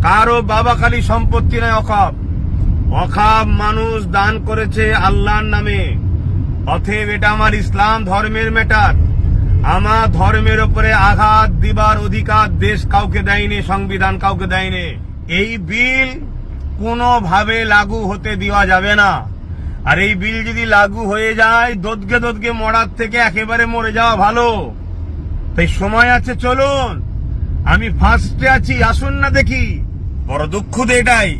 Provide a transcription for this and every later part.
কারও বাবা খালি সম্পত্তি নয়, অখাব। অখাব মানুষ দান করেছে আল্লাহর নামে। অথেব এটা আমার ইসলাম ধর্মের ম্যাটার। আমার ধর্মের উপরে আঘাত দিবার অধিকার দেশ কাউকে দেয়নি, সংবিধান কাউকে দেয়নি। এই বিল কোনোভাবে লাগু হতে দেওয়া যাবে না। আর এই বিল যদি লাগু হয়ে যায় দোদকে দোদকে মরার থেকে একেবারে মরে যাওয়া ভালো। তাই সময় আছে, চলুন। আমি ফার্স্টে আছি, আসুন না দেখি। বড় দুঃখ তো এটাই।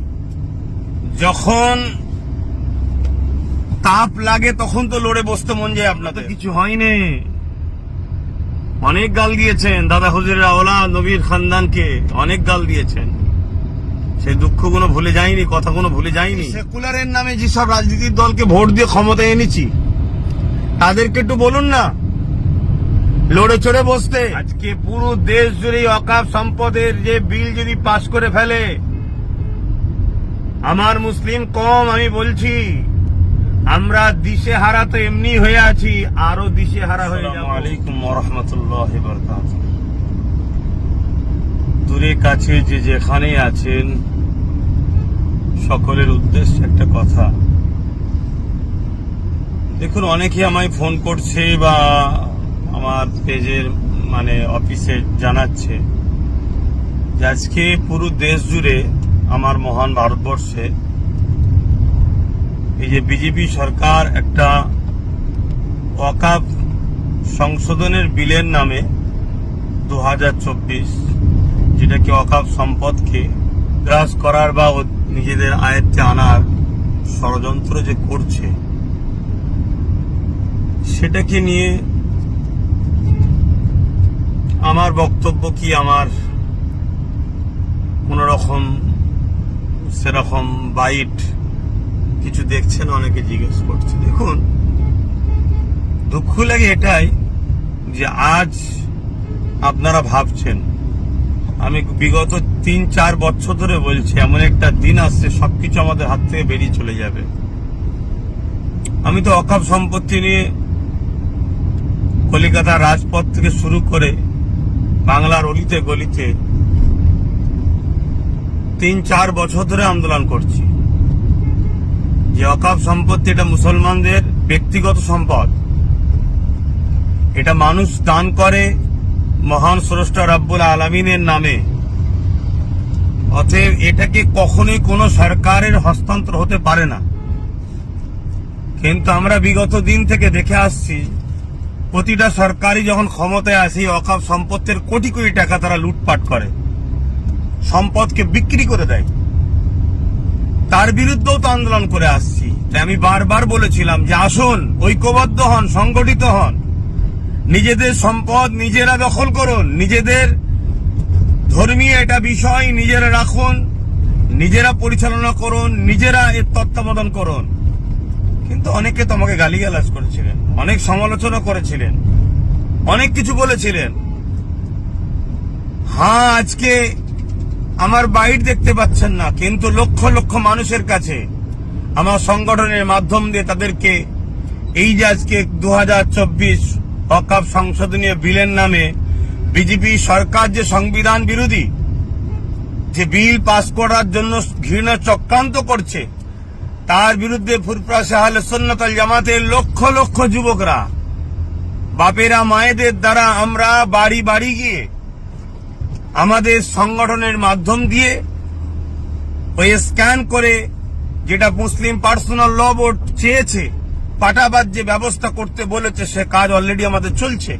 যখন তাপ লাগে তখন তো লড়ে বসতে মন যায় আপনার তো কিছু হয়নি। অনেক গাল দিয়েছেন দাদা হুজুরের আওলা নবীর খানদানকে। অনেক গাল দিয়েছেন। সেই দুঃখগুলো ভুলে যায়নি কথাগুলো ভুলে যায়নি। সেকুলারের নামে যেসব রাজনীতির দলকে ভোট দিয়ে ক্ষমতায় এনেছি তাদেরকে একটু বলুন না। লড়ে চড়ে বসতে। আজকে পুরো দেশ জুড়ে অকাপ সম্পদের যে বিল যদি পাশ করে ফেলে আমার মুসলিম কম আমি বলছি আমরা দিশে হারা তো এমনি হয়ে আছি আরও দিশে হারা হয়ে যাব। আলাইকুম রহমতুল্লাহ দূরে কাছে যে যেখানে আছেন সকলের উদ্দেশ্যে একটা কথা। দেখুন অনেকে আমায় ফোন করছে বা আমার পেজের মানে অফিসে জানাচ্ছে যে আজকে পুরো দেশ জুড়ে আমার মহান ভারতবর্ষে এই যে বিজেপি সরকার একটা ওয়াকাফ সংশোধনের বিলের নামে দু হাজার চব্বিশ যেটাকে ওয়াকাফ সম্পদকে গ্রাস করার বা নিজেদের আয়ত্তে আনার ষড়যন্ত্র যে করছে, সেটাকে নিয়ে আমার বক্তব্য কি আমার কোন রকম সেরকম বাইট কিছু দেখছেন? অনেকে জিজ্ঞেস করছে। দেখুন, দুঃখ লাগে এটাই যে আজ আপনারা ভাবছেন, আমি বিগত তিন, চার বছর ধরে বলছি, এমন একটা দিন আসছে, সবকিছু আমাদের হাত থেকে বেরিয়ে চলে যাবে। আমি তো অকাপ সম্পত্তি নিয়ে কলিকাতা রাজপথ থেকে শুরু করে বাংলার অলিতে গলিতে তিন চার বছর ধরে আন্দোলন করছি। যে অকাপ সম্পত্তি এটা মুসলমানদের ব্যক্তিগত সম্পদ। এটা মানুষ দান করে মহান স্রষ্টা রাব্বুল আলমিনের নামে। অতএব এটাকে কখনোই কোনো সরকারের হস্তান্তর হতে পারে না। কিন্তু আমরা বিগত দিন থেকে দেখে আসছি প্রতিটা সরকারই যখন ক্ষমতায় আসে অকাপ সম্পত্তির কোটি কোটি টাকা তারা লুটপাট করে। সম্পদকে বিক্রি করে দেয়। তার বিরুদ্ধেও তো আন্দোলন করে আসছি। তাই আমি বারবার বলেছিলাম যে, আসুন, ঐক্যবদ্ধ হন, সংগঠিত হন। নিজেদের সম্পদ নিজেরা দখল করুন, নিজেদের ধর্মীয় এটা বিষয় নিজেরা রাখুন, নিজেরা পরিচালনা করুন, নিজেরা এর তত্ত্বাবধান করুন। কিন্তু অনেকে তো আমাকে গালিগালাজ করেছিলেন, অনেক সমালোচনা করেছিলেন, অনেক কিছু বলেছিলেন। হ্যাঁ আজকে আমার বাইট দেখতে পাচ্ছেন না, কিন্তু লক্ষ লক্ষ মানুষের কাছে আমার সংগঠনের মাধ্যম দিয়ে তাদেরকে এই যে আজকে দু হাজার চব্বিশ অকাপ সংশোধনীয় বিলের নামে বিজেপি সরকার যে সংবিধান বিরোধী, যে বিল পাস করার জন্য ঘৃণা চক্রান্ত করছে তার বিরুদ্ধে ফুরপ্রাসে আহলে সন্ন্যতাল জামাতের লক্ষ লক্ষ যুবকরা, বাপেরা, মায়েদের দ্বারা আমরা বাড়ি বাড়ি গিয়ে আমাদের সংগঠনের মাধ্যম দিয়ে ওই স্ক্যান করে যেটা মুসলিম পার্সোনাল ল বোর্ড চেয়েছে পাটাবাদ যে ব্যবস্থা করতে বলেছে, সে কাজ অলরেডি আমাদের চলছে।